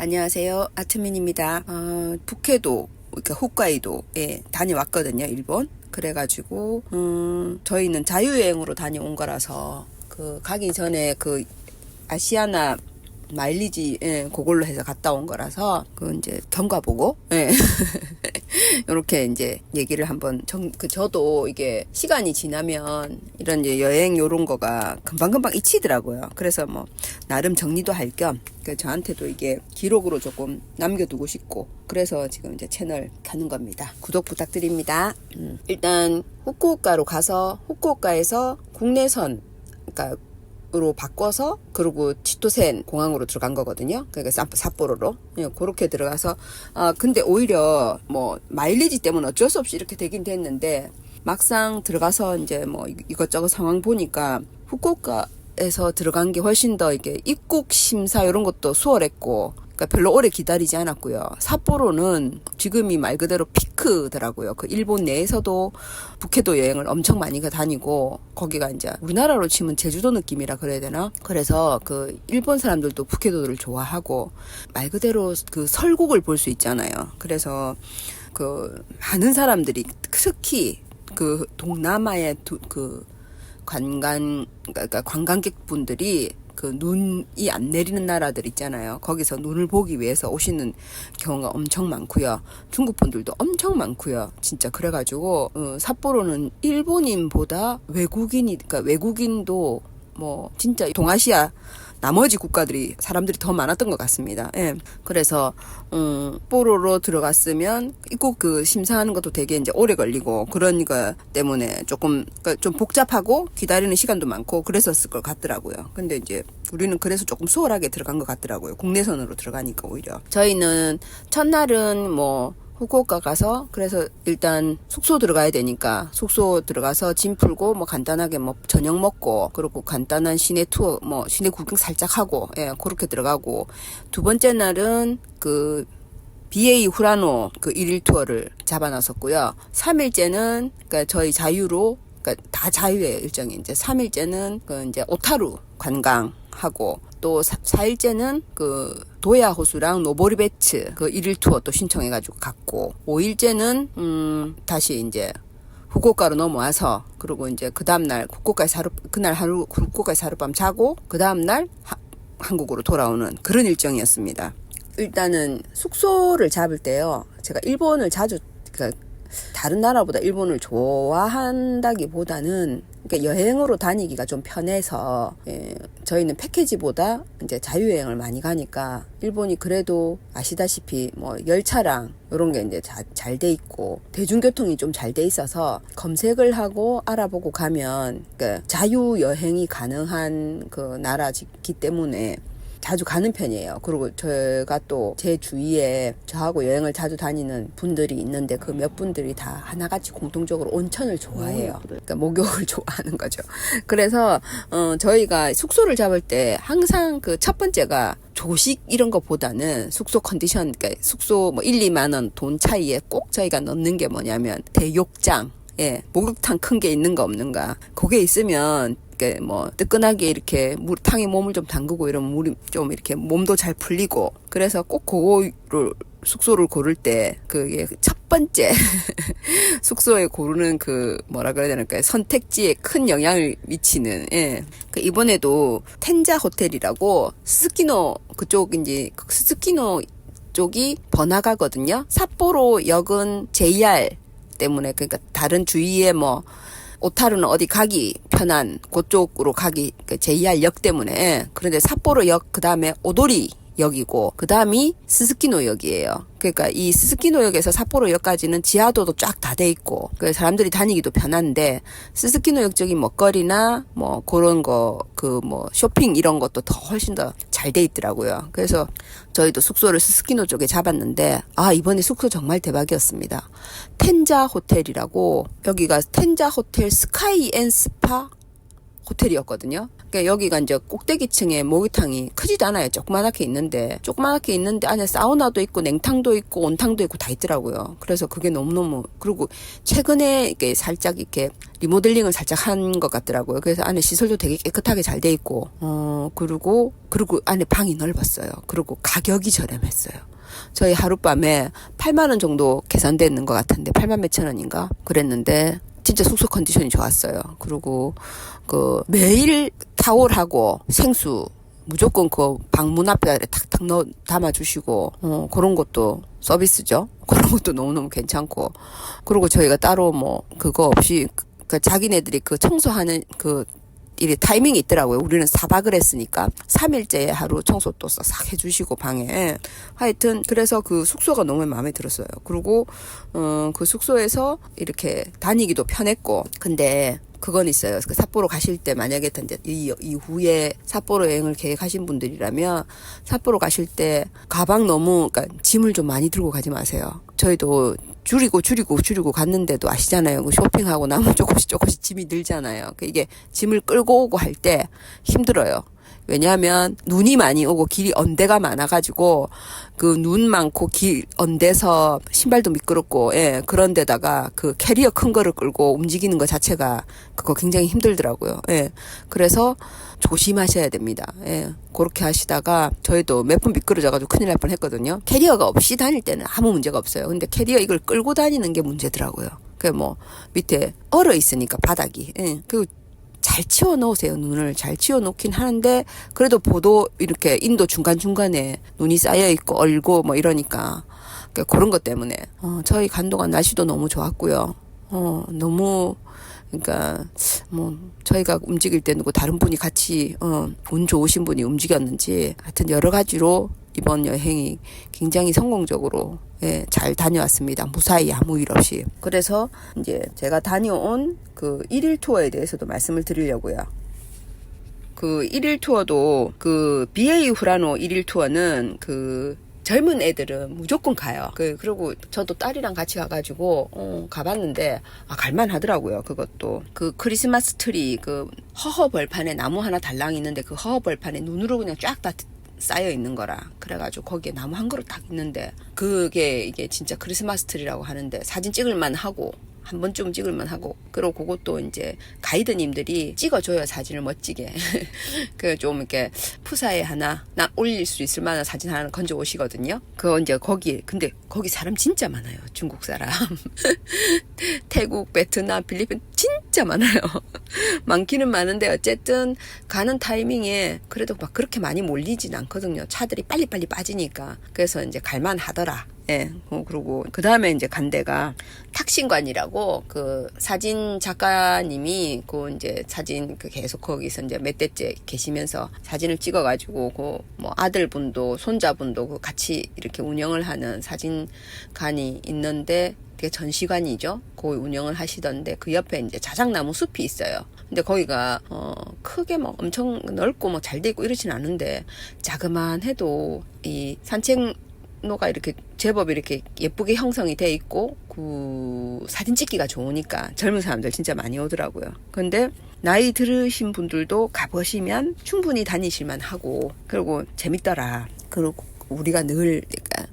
안녕하세요. 아트민입니다. 어, 북해도, 그러니까 홋카이도에 다녀왔거든요, 일본. 그래가지고, 음, 저희는 자유여행으로 다녀온 거라서, 그, 가기 전에 그, 아시아나 마일리지, 예, 그걸로 해서 갔다 온 거라서, 그, 이제, 경과 보고, 예. 요렇게 이제 얘기를 한번 정, 그, 저도 이게 시간이 지나면 이런 이제 여행 요런 거가 금방금방 잊히더라고요. 그래서 뭐, 나름 정리도 할 겸, 그 저한테도 이게 기록으로 조금 남겨두고 싶고, 그래서 지금 이제 채널 켜는 겁니다. 구독 부탁드립니다. 음, 일단, 후쿠오카로 가서, 후쿠오카에서 국내선, 그러니까 으로 바꿔서 그리고 치토센 공항으로 들어간 거거든요. 그러니까 삿- 삿포로로 예, 그렇게 들어가서 아 근데 오히려 뭐 마일리지 때문에 어쩔 수 없이 이렇게 되긴 됐는데 막상 들어가서 이제 뭐 이- 이것저것 상황 보니까 후쿠오카에서 들어간 게 훨씬 더 이게 입국 심사 이런 것도 수월했고 그러니까 별로 오래 기다리지 않았고요. 삿포로는 지금이 말 그대로 피크더라고요. 그 일본 내에서도 북해도 여행을 엄청 많이 가 다니고 거기가 이제 우리나라로 치면 제주도 느낌이라 그래야 되나? 그래서 그 일본 사람들도 북해도를 좋아하고 말 그대로 그 설국을 볼 수 있잖아요. 그래서 그 많은 사람들이 특히 그 동남아의 두, 그 관광 그러니까 관광객분들이 그 눈이 안 내리는 나라들 있잖아요. 거기서 눈을 보기 위해서 오시는 경우가 엄청 많고요. 중국 분들도 엄청 많고요. 진짜 그래가지고 어, 삿포로는 일본인보다 외국인이 그러니까 외국인도 뭐 진짜 동아시아 나머지 국가들이 사람들이 더 많았던 것 같습니다. 예. 그래서 음, 뽀로로 들어갔으면 입국 그 심사하는 것도 되게 이제 오래 걸리고 그런 거 때문에 조금 그러니까 좀 복잡하고 기다리는 시간도 많고 그랬었을 것 같더라고요. 근데 이제 우리는 그래서 조금 수월하게 들어간 것 같더라고요. 국내선으로 들어가니까 오히려 저희는 첫날은 뭐 후쿠오카 가서 그래서 일단 숙소 들어가야 되니까 숙소 들어가서 짐 풀고 뭐 간단하게 뭐 저녁 먹고 그리고 간단한 시내 투어 뭐 시내 구경 살짝 하고 예 그렇게 들어가고 두 번째 날은 그 BA 후라노 그 일일 투어를 잡아놨었고요. 3일째는 그러니까 저희 자유로 그러니까 다 자유예요 일정이 이제 3일째는 그 이제 오타루 관광하고 또 4일째는 그 도야 호수랑 노보리베츠 그 일일 투어 또 신청해가지고 갔고 5일째는 음 다시 이제 후쿠오카로 넘어와서 그리고 이제 그 다음 날 후쿠오카에 사루 그날 하루 후쿠오카에 하룻밤 자고 그 다음 날 하- 한국으로 돌아오는 그런 일정이었습니다. 일단은 숙소를 잡을 때요. 제가 일본을 자주 그러니까 다른 나라보다 일본을 좋아한다기보다는 여행으로 다니기가 좀 편해서 예, 저희는 패키지보다 이제 자유여행을 많이 가니까 일본이 그래도 아시다시피 뭐 열차랑 이런 게 이제 잘 돼 있고 대중교통이 좀 잘 돼 있어서 검색을 하고 알아보고 가면 그 자유여행이 가능한 그 나라이기 때문에 자주 가는 편이에요. 그리고 제가 또 제 주위에 저하고 여행을 자주 다니는 분들이 있는데 그 몇 분들이 다 하나같이 공통적으로 온천을 좋아해요. 그러니까 목욕을 좋아하는 거죠. 그래서 어 저희가 숙소를 잡을 때 항상 그 첫 번째가 조식 이런 거보다는 숙소 컨디션 그러니까 숙소 뭐 1, 2만 원 돈 차이에 꼭 저희가 넣는 게 뭐냐면 대욕장 예, 목욕탕 큰 게 있는가 없는가. 그게 있으면, 이렇게 뭐, 뜨끈하게 이렇게 물, 탕에 몸을 좀 담그고 이러면 물이 좀 이렇게 몸도 잘 풀리고. 그래서 꼭 그거를, 숙소를 고를 때, 그게 첫 번째, 숙소에 고르는 그, 뭐라 그래야 되나요? 선택지에 큰 영향을 미치는, 예. 그 이번에도 텐자 호텔이라고, 스스키노 그쪽인지, 스스키노 쪽이 번화가거든요. 삿포로 역은 JR 때문에 그러니까 다른 주위에 뭐 오타루는 어디 가기 편한 그쪽으로 가기 그 JR역 때문에. 그런데 삿포로 역 그다음에 오도리 역이고 그 다음이 스스키노 역이에요. 그러니까 이 스스키노역에서 삿포로역까지는 지하도도 쫙 다 돼 있고 그 사람들이 다니기도 편한데 스스키노역 쪽인 먹거리나 뭐 그런 거 그 뭐 쇼핑 이런 것도 더 훨씬 더 잘 돼 있더라고요. 그래서 저희도 숙소를 스스키노 쪽에 잡았는데 아 이번에 숙소 정말 대박이었습니다. 텐자 호텔이라고 여기가 텐자 호텔 스카이 앤 스파 호텔이었거든요. 그러니까 여기가 이제 꼭대기층에 목욕탕이 크지도 않아요. 조그만하게 있는데 조그만하게 있는데 안에 사우나도 있고 냉탕도 있고 온탕도 있고 다 있더라고요. 그래서 그게 너무너무 그리고 최근에 이게 살짝 이렇게 리모델링을 살짝 한 것 같더라고요. 그래서 안에 시설도 되게 깨끗하게 잘 돼 있고 어 그리고 그리고 안에 방이 넓었어요. 그리고 가격이 저렴했어요. 저희 하룻밤에 8만 원 정도 계산되는 것 같은데 8만 몇천 원인가 그랬는데 진짜 숙소 컨디션이 좋았어요. 그리고 그 매일 타올하고 생수 무조건 그 방문 앞에 탁탁 넣어 담아주시고 어 그런 것도 서비스죠. 그런 것도 너무너무 괜찮고 그리고 저희가 따로 뭐 그거 없이 그 자기네들이 그 청소하는 그일 이 타이밍이 있더라고요. 우리는 사박을 했으니까 3일째 하루 청소 또 싹 해주시고 방에 하여튼 그래서 그 숙소가 너무 마음에 들었어요. 그리고 어, 그 숙소에서 이렇게 다니기도 편했고 근데 그건 있어요. 그 삿포로 가실 때 만약에 이 이후에 삿포로 여행을 계획하신 분들이라면 삿포로 가실 때 가방 너무 그러니까 짐을 좀 많이 들고 가지 마세요. 저희도 줄이고 줄이고 줄이고 갔는데도 아시잖아요. 그 쇼핑하고 나면 조금씩 조금씩 짐이 늘잖아요. 그 이게 짐을 끌고 오고 할 때 힘들어요. 왜냐하면 눈이 많이 오고 길이 언대가 많아가지고 그 눈 많고 길 언대서 신발도 미끄럽고 예 그런 데다가 그 캐리어 큰 거를 끌고 움직이는 것 자체가 그거 굉장히 힘들더라고요. 예 그래서 조심하셔야 됩니다. 예 그렇게 하시다가 저희도 몇 번 미끄러져가지고 큰일 날 뻔했거든요. 캐리어가 없이 다닐 때는 아무 문제가 없어요. 근데 캐리어 이걸 끌고 다니는 게 문제더라고요. 그뭐 밑에 얼어 있으니까 바닥이 예 그리고 잘 치워 놓으세요. 눈을 잘 치워 놓긴 하는데 그래도 보도 이렇게 인도 중간 중간에 눈이 쌓여 있고 얼고 뭐 이러니까 그러니까 그런 것 때문에 어, 저희 간 동안 날씨도 너무 좋았고요. 어 너무 그러니까 뭐 저희가 움직일 때는 그 다른 분이 같이 어, 운 좋으신 분이 움직였는지 하여튼 여러 가지로 이번 여행이 굉장히 성공적으로 예, 잘 다녀왔습니다. 무사히 아무 일 없이. 그래서 이제 제가 다녀온 그 1일 투어에 대해서도 말씀을 드리려고요. 그 1일 투어도 그 BA 후라노 1일 투어는 그 젊은 애들은 무조건 가요. 그, 그리고 저도 딸이랑 같이 가가지고, 어, 가봤는데, 아, 갈만 하더라고요. 그것도. 그 크리스마스 트리, 그 허허 벌판에 나무 하나 달랑 있는데 그 허허 벌판에 눈으로 그냥 쫙 다 쌓여 있는 거라. 그래가지고 거기에 나무 한 그루 딱 있는데, 그게 이게 진짜 크리스마스 트리라고 하는데, 사진 찍을만 하고, 한 번쯤 찍을만 하고 그리고 그것도 이제 가이드님들이 찍어줘요 사진을 멋지게. 그 좀 이렇게 푸사에 하나 나 올릴 수 있을 만한 사진 하나 건져 오시거든요. 그거 이제 거기 근데 거기 사람 진짜 많아요 중국 사람. 태국 베트남 필리핀 진 짜 많아요. 많기는 많은데 어쨌든 가는 타이밍에 그래도 막 그렇게 많이 몰리진 않거든요. 차들이 빨리빨리 빠지니까. 그래서 이제 갈만 하더라. 예, 어, 그리고 그 다음에 이제 간 데가 탁신관이라고 그 사진 작가님이 그 이제 사진 그 계속 거기서 이제 몇 대째 계시면서 사진을 찍어가지고 그 뭐 아들분도 손자분도 그 같이 이렇게 운영을 하는 사진관이 있는데 되게 전시관이죠. 그 운영을 하시던데 그 옆에 이제 자작나무 숲이 있어요. 근데 거기가 어 크게 뭐 엄청 넓고 뭐잘돼 있고 이러진 않은데 자그만 해도 이 산책 노가 이렇게 제법 이렇게 예쁘게 형성이 돼 있고 그 사진 찍기가 좋으니까 젊은 사람들 진짜 많이 오더라고요. 근데 나이 들으신 분들도 가보시면 충분히 다니실만 하고 그리고 재밌더라. 그리고 우리가 늘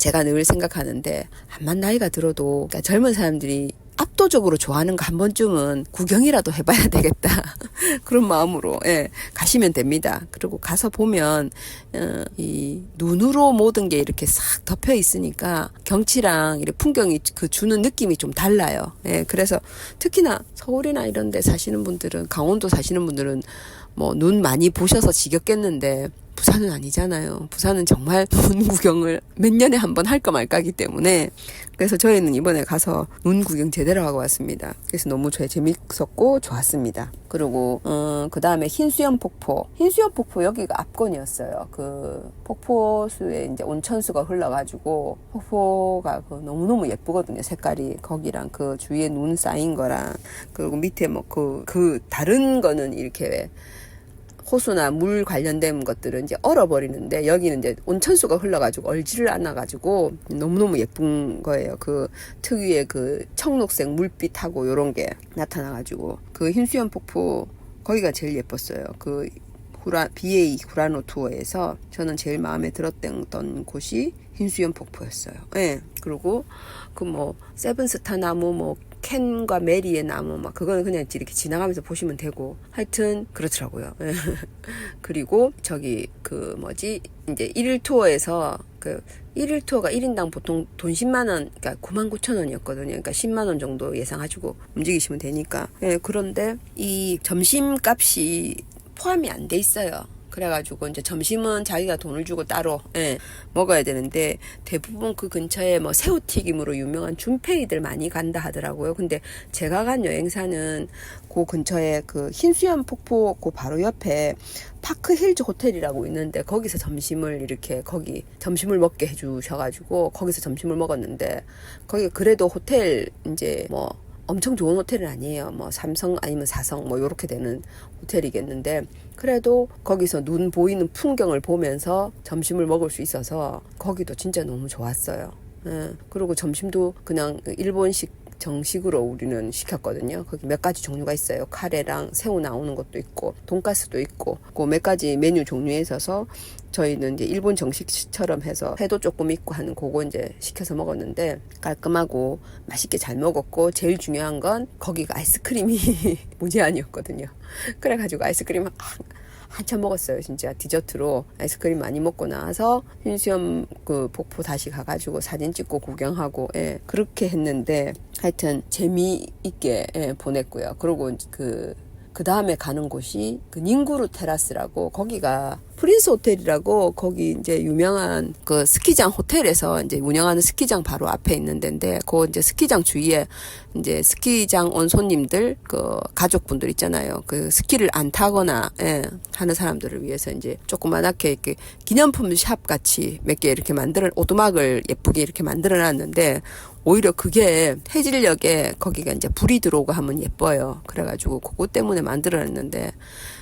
제가 늘 생각하는데 한만 나이가 들어도 그러니까 젊은 사람들이 압도적으로 좋아하는 거 한 번쯤은 구경이라도 해봐야 되겠다 그런 마음으로 예, 가시면 됩니다. 그리고 가서 보면 어, 이 눈으로 모든 게 이렇게 싹 덮여 있으니까 경치랑 이렇게 풍경이 그 주는 느낌이 좀 달라요. 예, 그래서 특히나 서울이나 이런 데 사시는 분들은 강원도 사시는 분들은 뭐 눈 많이 보셔서 지겹겠는데 부산은 아니잖아요. 부산은 정말 눈 구경을 몇 년에 한 번 할까 말까기 때문에 그래서 저희는 이번에 가서 눈 구경 제대로 하고 왔습니다. 그래서 너무 저 재밌었고 좋았습니다. 그리고 어, 그 다음에 흰수염 폭포. 흰수염 폭포 여기가 압권이었어요. 그 폭포수에 이제 온천수가 흘러가지고 폭포가 그 너무너무 예쁘거든요. 색깔이 거기랑 그 주위에 눈 쌓인 거랑 그리고 밑에 뭐 그그 다른 거는 이렇게 호수나 물 관련된 것들은 이제 얼어버리는데 여기는 이제 온천수가 흘러가지고 얼지를 않아가지고 너무너무 예쁜 거예요. 그 특유의 그 청록색 물빛하고 요런 게 나타나가지고 그 흰수염 폭포 거기가 제일 예뻤어요. 그 후라 BA 후라노 투어에서 저는 제일 마음에 들었던 곳이 흰수염 폭포였어요. 예. 그리고 그 뭐 세븐스타 나무 뭐 켄과 메리의 나무 막 그거는 그냥 이렇게 지나가면서 보시면 되고 하여튼 그렇더라고요. 예. 그리고 저기 그 뭐지 이제 일일 투어에서 그 일일 투어가 1인당 보통 돈 10만 원, 그러니까 9만 9천 원이었거든요. 그러니까 10만 원 정도 예상하시고 움직이시면 되니까. 예, 그런데 이 점심 값이 포함이 안 돼 있어요. 그래가지고 이제 점심은 자기가 돈을 주고 따로 예, 먹어야 되는데 대부분 그 근처에 뭐 새우튀김으로 유명한 준페이들 많이 간다 하더라고요. 근데 제가 간 여행사는 그 근처에 그 흰수염 폭포 그 바로 옆에 파크 힐즈 호텔이라고 있는데 거기서 점심을 이렇게 거기 점심을 먹게 해주셔가지고 거기서 점심을 먹었는데 거기 그래도 호텔 이제 뭐 엄청 좋은 호텔은 아니에요. 뭐 삼성 아니면 사성 뭐 요렇게 되는 호텔이겠는데 그래도 거기서 눈 보이는 풍경을 보면서 점심을 먹을 수 있어서 거기도 진짜 너무 좋았어요. 예. 그리고 점심도 그냥 일본식 정식으로 우리는 시켰거든요. 거기 몇 가지 종류가 있어요. 카레랑 새우 나오는 것도 있고, 돈가스도 있고, 그 몇 가지 메뉴 종류에 있어서 저희는 이제 일본 정식처럼 해서 회도 조금 있고 하는 그거 이제 시켜서 먹었는데 깔끔하고 맛있게 잘 먹었고 제일 중요한 건 거기가 아이스크림이 무제한이었거든요. 그래가지고 아이스크림 한- 한참 먹었어요. 진짜 디저트로 아이스크림 많이 먹고 나서 흰수염 그 폭포 다시 가가지고 사진 찍고 구경하고 예, 그렇게 했는데 하여튼 재미있게 예, 보냈고요. 그리고 그 그 다음에 가는 곳이 그 닝구루 테라스라고 거기가 프린스 호텔이라고 거기 이제 유명한 그 스키장 호텔에서 이제 운영하는 스키장 바로 앞에 있는 데인데 그 이제 스키장 주위에 이제 스키장 온 손님들 그 가족분들 있잖아요. 그 스키를 안 타거나 예, 하는 사람들을 위해서 이제 조그만하게 이렇게 기념품 샵 같이 몇 개 이렇게 만들어 오두막을 예쁘게 이렇게 만들어 놨는데 오히려 그게 해질녘에 거기가 이제 불이 들어오고 하면 예뻐요. 그래가지고 그거 때문에 만들어놨는데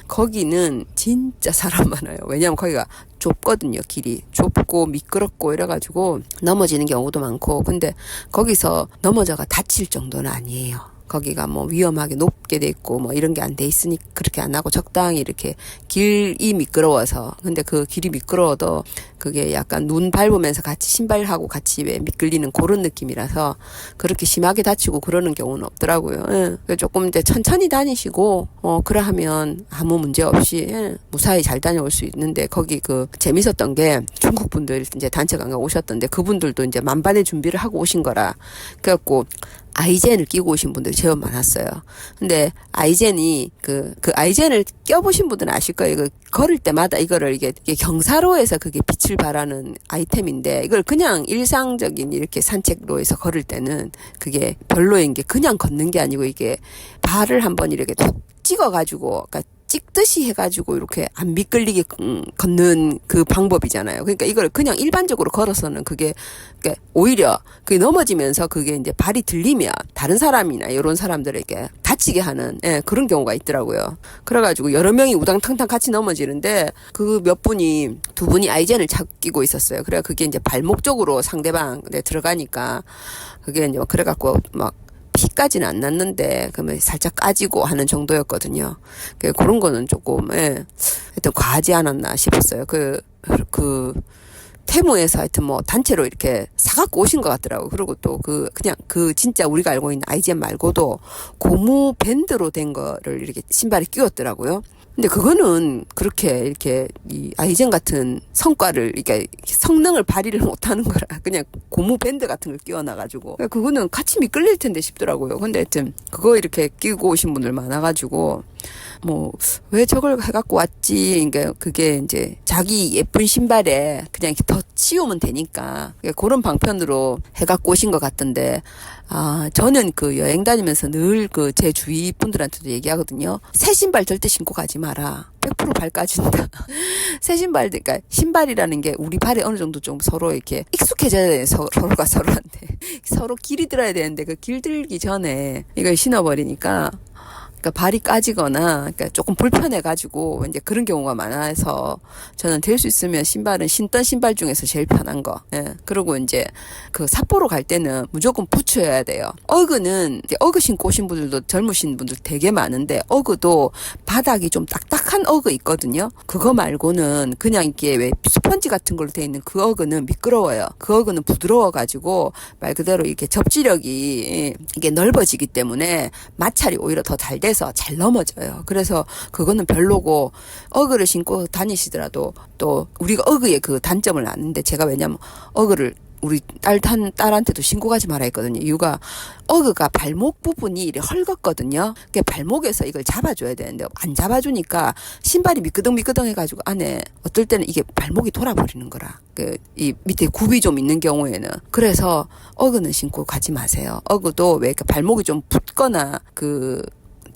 거기는 진짜 사람 많아요. 왜냐면 거기가 좁거든요, 길이. 좁고 미끄럽고 이래가지고 넘어지는 경우도 많고. 근데 거기서 넘어져가 다칠 정도는 아니에요. 거기가 뭐 위험하게 높게 돼 있고 뭐 이런 게 안 돼 있으니 그렇게 안 하고 적당히 이렇게 길이 미끄러워서 근데 그 길이 미끄러워도 그게 약간 눈 밟으면서 같이 신발하고 같이 왜 미끌리는 그런 느낌이라서 그렇게 심하게 다치고 그러는 경우는 없더라고요. 예. 조금 이제 천천히 다니시고 어 그러하면 아무 문제 없이 예, 무사히 잘 다녀올 수 있는데 거기 그 재밌었던 게 중국 분들 이제 단체 관광 오셨던데 그분들도 이제 만반의 준비를 하고 오신 거라 그래갖고 아이젠을 끼고 오신 분들이 제일 많았어요. 근데 아이젠이 그, 그 아이젠을 껴보신 분들은 아실 거예요. 그 걸을 때마다 이거를 이게, 이게 경사로에서 그게 빛을 발하는 아이템인데 이걸 그냥 일상적인 이렇게 산책로에서 걸을 때는 그게 별로인 게 그냥 걷는 게 아니고 이게 발을 한번 이렇게 툭 찍어가지고, 그러니까 찍듯이 해가지고 이렇게 안 미끌리게 음, 걷는 그 방법이잖아요. 그러니까 이걸 그냥 일반적으로 걸어서는 그게 그러니까 오히려 그게 넘어지면서 그게 이제 발이 들리면 다른 사람이나 이런 사람들에게 다치게 하는 예, 그런 경우가 있더라고요. 그래가지고 여러 명이 우당탕탕 같이 넘어지는데 그 몇 분이 두 분이 아이젠을 잡기고 있었어요. 그래 그게 이제 발목 쪽으로 상대방 네, 들어가니까 그게 이제 그래갖고 막 피까지는 안 났는데 그러면 살짝 까지고 하는 정도였거든요. 그 그런 거는 조금 예. 하여튼 과하지 않았나 싶었어요. 그그 테무에서 하여튼 뭐 단체로 이렇게 사갖고 오신 것 같더라고. 그리고 또 그 그냥 그 진짜 우리가 알고 있는 아이젠 말고도 고무 밴드로 된 거를 이렇게 신발에 끼웠더라고요. 근데 그거는 그렇게 이렇게 이 아이젠 같은 성과를 이렇게 성능을 발휘를 못하는 거라 그냥 고무 밴드 같은 걸 끼워놔가지고 그거는 같이 미끌릴 텐데 싶더라고요. 근데 하여튼 그거 이렇게 끼고 오신 분들 많아가지고 뭐 왜 저걸 해갖고 왔지? 그러니까 그게 이제 자기 예쁜 신발에 그냥 이렇게 더 씌우면 되니까 그러니까 그런 방편으로 해갖고 오신 것 같던데 아 저는 그 여행 다니면서 늘 그 제 주위 분들한테도 얘기하거든요. 새 신발 절대 신고 가지 마라. 100%발 까진다. 새 신발, 그러니까 신발이라는 게 우리 발에 어느 정도 좀 서로 이렇게 익숙해져야 돼. 서, 서로가 서로한테. 서로 길이 들어야 되는데 그 길 들기 전에 이걸 신어버리니까 그러니까 발이 까지거나 그러니까 조금 불편해 가지고 이제 그런 경우가 많아서 저는 될 수 있으면 신발은 신던 신발 중에서 제일 편한 거. 예. 그리고 이제 그 삿포로 갈 때는 무조건 부츠여야 돼요. 어그는 어그 신고 오신 분들도 젊으신 분들 되게 많은데 어그도 바닥이 좀 딱딱한 어그 있거든요. 그거 말고는 그냥 이게 왜 스펀지 같은 걸로 돼 있는 그 어그는 미끄러워요. 그 어그는 부드러워 가지고 말 그대로 이렇게 접지력이 예, 이게 넓어지기 때문에 마찰이 오히려 더 잘 돼서 잘 넘어져요. 그래서 그거는 별로고 어그를 신고 다니시더라도 또 우리가 어그의 그 단점을 아는데 제가 왜냐면 어그를 우리 딸, 단, 딸한테도 신고 가지 말아 했거든요. 이유가 어그가 발목 부분이 이렇게 헐겁거든요. 그 발목에서 이걸 잡아줘야 되는데 안 잡아주니까 신발이 미끄덩미끄덩 해가지고 안에 어떨 때는 이게 발목이 돌아버리는 거라. 그 이 밑에 굽이 좀 있는 경우에는 그래서 어그는 신고 가지 마세요. 어그도 왜 이렇게 발목이 좀 붓거나 그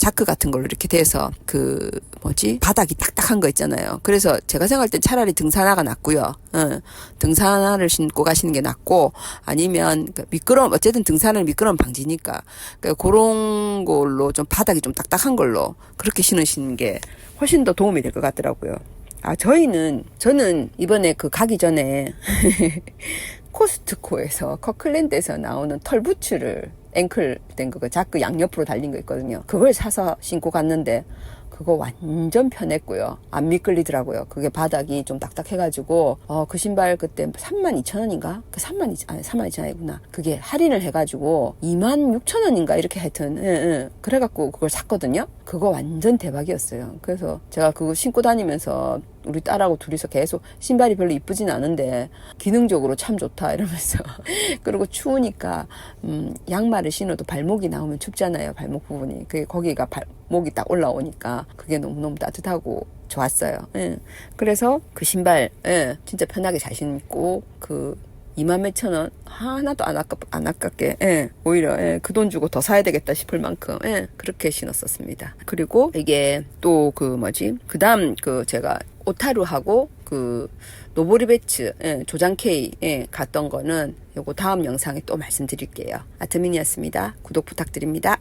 자크 같은 걸로 이렇게 돼서 그 뭐지 바닥이 딱딱한 거 있잖아요. 그래서 제가 생각할 땐 차라리 등산화가 낫고요. 응. 등산화를 신고 가시는 게 낫고 아니면 그 미끄럼 어쨌든 등산을 미끄럼 방지니까 그 그런 걸로 좀 바닥이 좀 딱딱한 걸로 그렇게 신으시는 게 훨씬 더 도움이 될 것 같더라고요. 아 저희는 저는 이번에 그 가기 전에 코스트코에서 커클랜드에서 나오는 털부츠를 앵클 된 거, 그 자크 양옆으로 달린 거 있거든요. 그걸 사서 신고 갔는데 그거 완전 편했고요. 안 미끌리더라고요. 그게 바닥이 좀 딱딱해가지고 어, 그 신발 그때 32,000원인가? 그 3만 2 아니 3만 2천 원이구나. 그게 할인을 해가지고 2만 6천 원인가 이렇게 하여튼 예, 예. 그래갖고 그걸 샀거든요. 그거 완전 대박이었어요. 그래서 제가 그거 신고 다니면서 우리 딸하고 둘이서 계속 신발이 별로 이쁘진 않은데 기능적으로 참 좋다 이러면서 그리고 추우니까 음, 양말을 신어도 발목이 나오면 춥잖아요 발목 부분이 그게 거기가 발목이 딱 올라오니까 그게 너무너무 따뜻하고 좋았어요 예. 그래서 그 신발 예, 진짜 편하게 잘 신고 그 2만 몇천 원 하나도 안 아깝 안 아깝게 예, 오히려 예, 그 돈 주고 더 사야 되겠다 싶을 만큼 예, 그렇게 신었었습니다. 그리고 이게 또 그 뭐지 그 다음 그 제가 오타루하고 그 노보리베츠 예, 조장 K 예, 갔던 거는 요거 다음 영상에 또 말씀드릴게요. 아트민이었습니다. 구독 부탁드립니다.